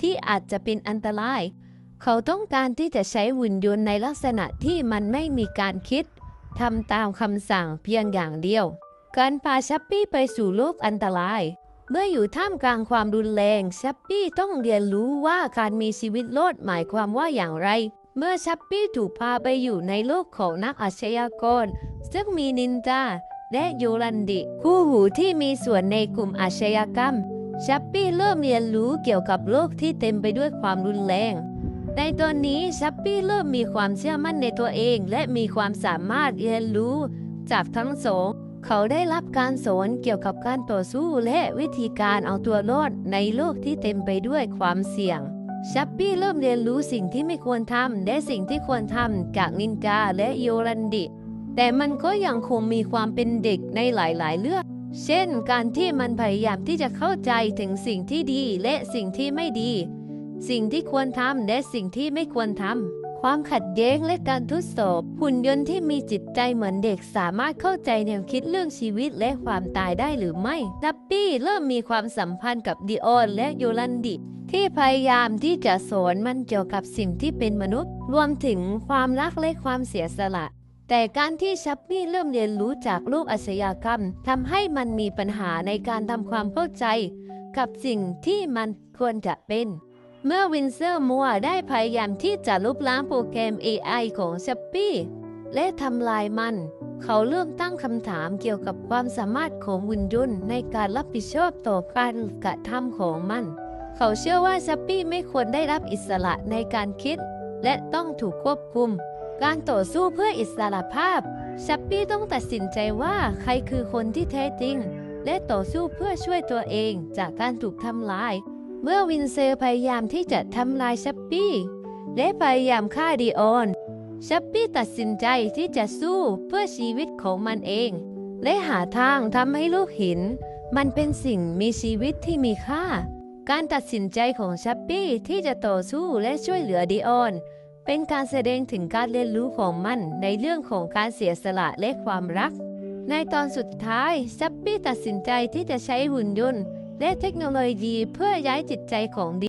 ที่อาจจะเป็นอันตราย เขาต้องการที่จะใช้หุ่นยนต์ในลักษณะที่มันไม่มีการคิดทำตามคำสั่งเพียงอย่างเดียว การพาชัปปี้ไปสู่โลกอันตราย เมื่ออยู่ท่ามกลางความรุนแรงชัปปี้ต้องเรียนรู้ว่าการมีชีวิตรอดหมายความว่าอย่างไร เมื่อชัปปี้ถูกพาไปอยู่ในโลกของนักอาชญากร ซึ่งมีนินจาและโยรันดิคู่หูที่มีส่วนในกลุ่มอาชญากรรม ชัปปี้เริ่มเรียนรู้เกี่ยวกับโลกที่เต็มไปด้วยความรุนแรง ในตอนนี้ชัปปี้เริ่มมีความเชื่อมั่นในตัวเอง และมีความสามารถเรียนรู้ จากทั้งสอง เขาได้รับการสอนเกี่ยวกับการต่อสู้และวิธีการเอาตัวรอดในโลกที่เต็มไปด้วยความเสี่ยงชัปปี้เริ่มเรียนรู้สิ่งที่ไม่ควรทำและสิ่งที่ควรทำจากนินจาและโยรันดิ แต่มันก็ยังคงมีความเป็นเด็กในหลายๆ เรื่อง เช่นการที่มันพยายามที่จะเข้าใจถึงสิ่งที่ดีและสิ่งที่ไม่ดี สิ่งที่ควรทำและสิ่งที่ไม่ควรทำ ความขัดแย้งและการทดสอบ หุ่นยนต์ที่มีจิตใจเหมือนเด็กสามารถเข้าใจแนวคิดเรื่องชีวิตและความตายได้หรือไม่ ดับปี้เริ่มมีความสัมพันธ์กับดิออนและโยลันดิ ที่พยายามที่จะสอนมันเกี่ยวกับสิ่งที่เป็นมนุษย์ รวมถึงความรักและความเสียสละ แต่การที่ชัปปี้เริ่มเรียนรู้จากโลกอาชญากรรมทำให้มันมีปัญหาในการทำความเข้าใจ กับสิ่งที่มันควรจะเป็น เมื่อวินเซอร์มัวได้พยายามที่จะลบล้างโปรแกรม AI ของชัปปี้และทำลายมัน เขาเริ่มตั้งคำถามเกี่ยวกับความสามารถของหุ่นยนต์ในการรับผิดชอบต่อการกระทำของมัน เขาเชื่อว่าชัปปี้ไม่ควรได้รับอิสระในการคิด และต้องถูกควบคุม การต่อสู้เพื่ออิสระภาพชัปปี้ต้องตัดสินใจว่าใครคือคนที่แท้จริง และต่อสู้เพื่อช่วยตัวเองจากการถูกทำลาย เมื่อวินเซอร์พยายามที่จะทำลายชัปปี้และพยายามฆ่าดีออนชัปปี้ตัดสินใจที่จะสู้เพื่อชีวิตของมันเอง และหาทางทำให้ลูกห็นมันเป็นสิ่งมีชีวิตที่มีค่า การตัดสินใจของชัปปี้ที่จะต่อสู้และช่วยเหลือดีออน เป็นการแสดงถึงการเรียนรู้ของมันในเรื่องของการเสียสละและความรัก ในตอนสุดท้ายซับปี้ตัดสินใจที่จะใช้หุ่นยนต์ และเทคโนโลยีเพื่อย้ายจิตใจของ